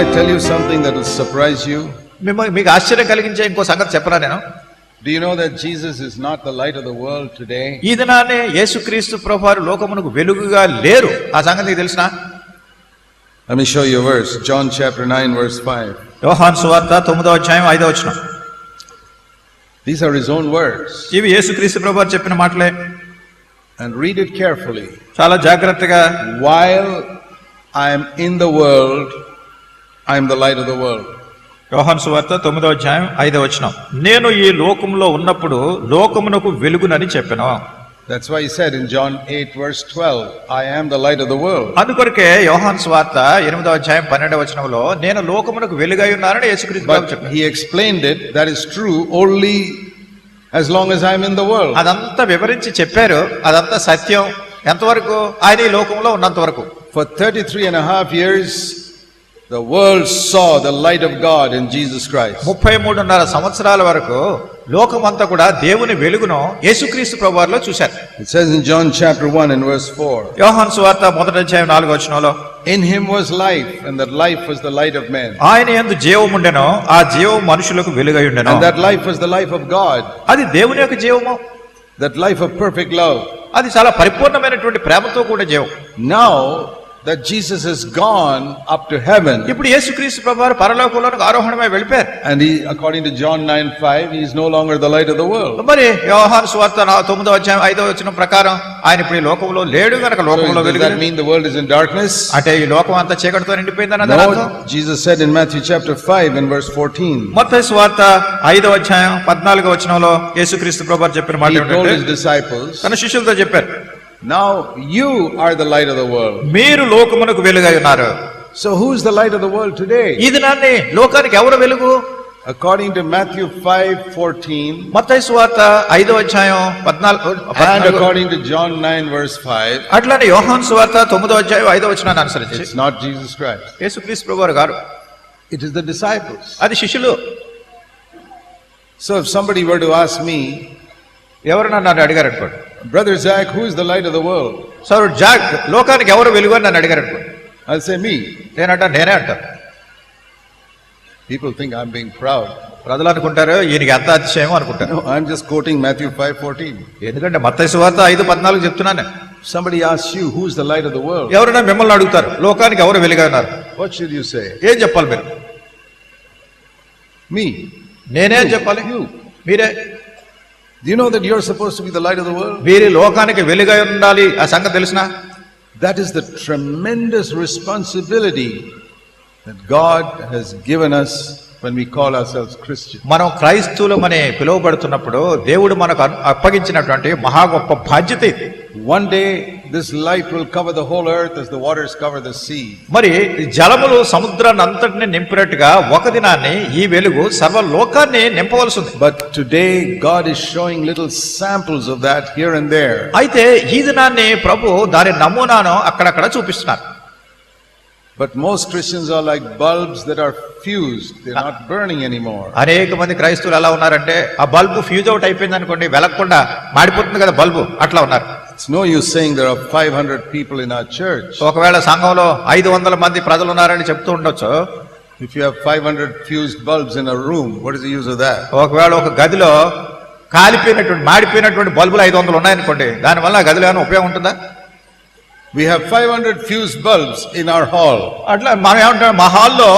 I tell you something that will surprise you? మిమ్మల్ని మీకు ఆశ్చర్యం కలిగించే ఇంకో సంగతి చెప్పరా నేను Do you know that Jesus is not the light of the world today? ఈ దినాన్ని యేసుక్రీస్తు ప్రభువారు లోకమునకు వెలుగుగా లేరు ఆ సంగతి నీకు తెలిసిన Let me show you a verse. John chapter 9, verse 5. యోహాన్ సువార్త తొమ్మిదో అధ్యాయం ఐదో వచనం These are his own words. ఇవి యేసుక్రీస్తు ప్రభువారు చెప్పిన మాటలే And read it carefully. చాలా జాగ్రత్తగా While I am in the world, I am the light of the world. యోహాన్ సువార్త తొమ్మిదో అధ్యాయం ఐదో వచనం. నేను ఈ లోకంలో ఉన్నప్పుడు లోకమునకు వెలుగునని చెప్పాను. That's why he said in John 8, verse 12, I am the light of the world. అందుకొరకే యోహాన్ స్వార్త ఎనిమిదో అధ్యాయం పన్నెండవ వచనంలో నేను లోకమునకు వెలుగై ఉన్నానని యేసుక్రీస్తు ప్రభు But చెప్పాడు. he explained it, that is true only as long as I am in the world. అదంతా వివరించి చెప్పారు. అదంతా సత్యం. ఎంతవరకు? ఆయన ఈ లోకంలో ఉన్నంత వరకు For 33 and a half years, the world saw the light of God in Jesus Christ. ముప్పై మూడున్నర సంవత్సరాల వరకు లోకమంతా కూడా దేవుని వెలుగును యేసుక్రీస్తు ప్రభువారిలో చూశారు It says in John chapter 1 and verse 4, యోహాన్ సువార్త మొదటి అధ్యాయం నాలుగో వచనంలో In him was life, and that life was the light of men. ఆయన ఎందు జీవం ఉండెను ఆ జీవం మనుషులకు వెలుగై ఉండెను And that life was the life of God, అది దేవుని యొక్క జీవము that life of perfect love. అది చాలా పరిపూర్ణమైనటువంటి ప్రేమతో కూడిన జీవం Now that Jesus has gone up to heaven, ఇప్పుడు యేసుక్రీస్తు ప్రభువారు పరలోకంలోనికి ఆరోహణమై వెళ్ళిపోయారు and he, according to John 9 5, he is no longer the light of the world. మరి వ్యవహార స్వార్థ నా- తొమ్మిదో అధ్యాయం ఐదో వచ్చిన ప్రకారం ఆయన ఇప్పుడు ఈ లోకంలో లేడు గనక లోకంలో వెలుగు that mean the world is in darkness? అంటే ఈ లోకం అంతా చీకటితో నిండిపోయిందని దాని అర్థం Jesus said in Matthew chapter 5 and verse 14, మొత్తం స్వార్థ ఐదో అధ్యాయం పద్నాలుగో వచనంలో యేసుక్రీస్తు ప్రభు చెప్పిన మాట he told ఏమిటంటే his disciples, తన శిష్యులతో చెప్పారు Now you are the light of the world. మీరు లోకమునకు వెలుగై ఉన్నారు So who's the light of the world today? ఈ దినాన్ని లోకానికి ఎవరు వెలుగు According to Matthew 5 14 మత్తయి సువార్త ఐదో అధ్యాయం పద్నాలుగు and పద్నాలుగు according to John 9 verse 5, అట్లానే యోహాన్ సువార్త తొమ్మిదో అధ్యాయం ఐదో వచనాన్ని అనుసరించి it's not Jesus Christ. యేసుక్రీస్తు ప్రభు గారు It is the disciples. అది శిష్యులు So if somebody were to ask me, ఎవరు నన్ను అడిగారు అనుకోండి Brother Zach, who is the light of the world? Sir Jack లోకానికి ఎవరు వెలుగు అని నన్ను అడిగారు అనుకోండి I'll say me. నేనంట నేనే అంటాను People think I'm being proud. ప్రజలు అనుకుంటారు ఈయనకి ఎంత అతిశయం అనుకుంటారు I'm just quoting Matthew 5 14. ఎందుకంటే మత్తయి సువార్త ఐదు పద్నాలుగు చెప్తున్నాను Somebody asks you, who's the light of the world? ఎవరైనా మిమ్మల్ని అడుగుతారు లోకానికి ఎవరు వెలుగా ఉన్నారు What should you say? ఏం చెప్పాలి మీరు Me. నేనే చెప్పాలి మీరే Do you know that you're supposed to be the light of the world? మీరు ఈ లోకానికి వెలుగై ఉండాలి ఆ సంగతి తెలిసిన That is the tremendous responsibility that God has given us when we call ourselves Christians. మనం క్రైస్తవులమని పిలువబడుతున్నప్పుడు దేవుడు మనకు అన్- అప్పగించినటువంటి మహా గొప్ప బాధ్యత ఇది One day, this life will cover the whole earth as the waters cover the sea మరి జలములు సముద్రాన్ని అంతటిని నింపినట్టుగా ఒక దినాన్ని ఈ వెలుగు సర్వ లోకాన్ని నింపవలసి ఉంది but today God is showing little samples of that here and there అయితే ఈ దినాన్ని ప్రభు దాని నమూనాను అక్కడక్కడ చూపిస్తున్నారు. But most Christians are like bulbs that are fused they are not burning anymore అనేక మంది క్రైస్తవులు ఎలా ఉన్నారంటే ఆ బల్బ్ ఫ్యూజ్ అవుట్ అయిపోయింది అనుకోండి వెలగకుండా మాడిపోతుంది కదా బల్బ్. అట్లా ఉన్నారు. It's no use saying there are 500 people in our church. ఒకవేళ సంఘంలో ఐదు వందల మంది ప్రజలు ఉన్నారని చెప్తూ ఉండొచ్చు If you have 500 fused bulbs in a room, what is the use of that? ఒకవేళ ఒక గదిలో కాలిపోయినటువంటి మాడిపోయినటువంటి బల్బులు ఐదు వందలు ఉన్నాయనుకోండి దానివల్ల ఆ గదిలో ఏమైనా ఉపయోగం ఉంటుందా We have 500 fused bulbs in our hall. అట్లా మనం ఏమంటాం మా హాల్లో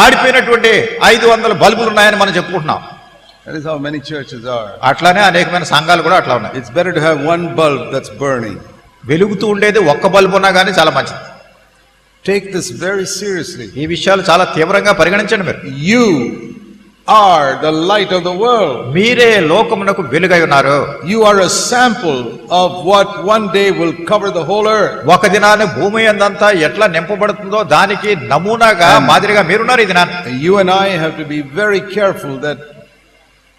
మాడిపోయినటువంటి ఐదు వందల బల్బులు ఉన్నాయని మనం చెప్పుకుంటున్నాం That is how many churches are. అట్లానే అనేకమైన సంఘాలు కూడా అట్లా ఉన్నాయి It's better to have one bulb that's burning. వెలుగుతూ ఉండేది ఒక్క బల్బు ఉన్నా కానీ చాలా మంచిది Take this very seriously. ఈ విషయాలు చాలా తీవ్రంగా పరిగణించండి మీరు You are the light of the world. మీరే లోకమునకు వెలుగై ఉన్నారు You are a sample of what one day will cover the whole earth. ఒక దినాన్ని భూమి అందంతా ఎట్లా నింపబడుతుందో దానికి నమూనాగా మాదిరిగా మీరున్నారు ఈ దినాన్ని You and I have to be very careful that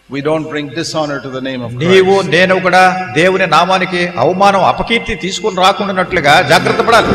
we don't bring dishonor to the name of నీవు నేను కూడా దేవుని నామానికి అవమానం అపకీర్తి తీసుకుని రాకుండానట్లుగా జాగ్రత్త పడాలి.